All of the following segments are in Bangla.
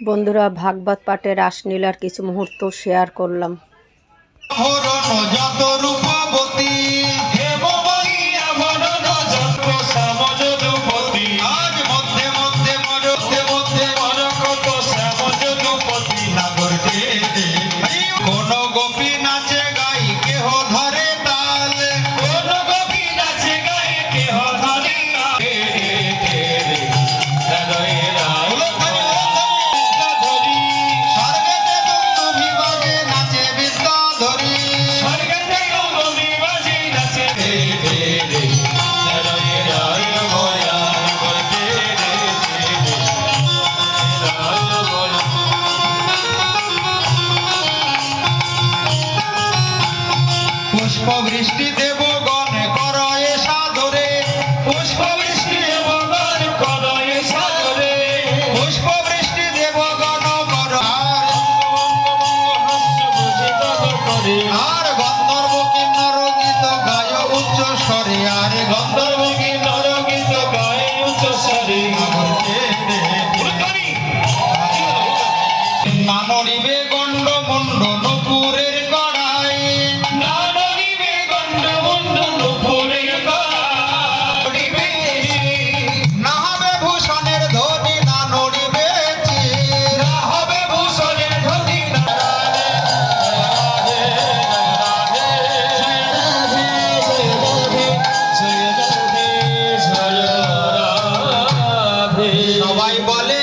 বন্ধুরা ভাগবত পাঠের রাসলীলার কিছু মুহূর্ত শেয়ার করলাম। পুষ্প বৃষ্টি দেব গণ করয়ে সাদরে। পুষ্প বৃষ্টি দেব গণ করয়ে সাদরে। পুষ্প বৃষ্টি দেব গণ কর আর গন্ধর্ব কিন্নর গীত গায় উচ্চ স্বরে। আর Bolinha!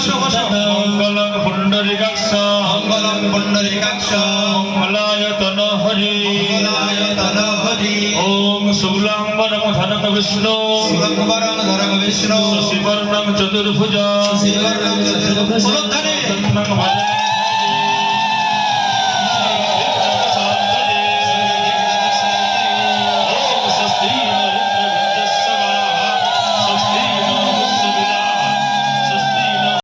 মঙ্গলং পুণ্ডরিকাক্ষ মঙ্গলং পুণ্ডরিকাক্ষ। মঙ্গলায়তন হরি মঙ্গলায়তন হরি ওম শুক্লাম্বরম ধনক বিষ্ণু। শুক্লাম্বরম ধনক বিষ্ণু। শিবর্ণম চতুর্ভুজ। শিবর্ণম চতুর্ভুজ।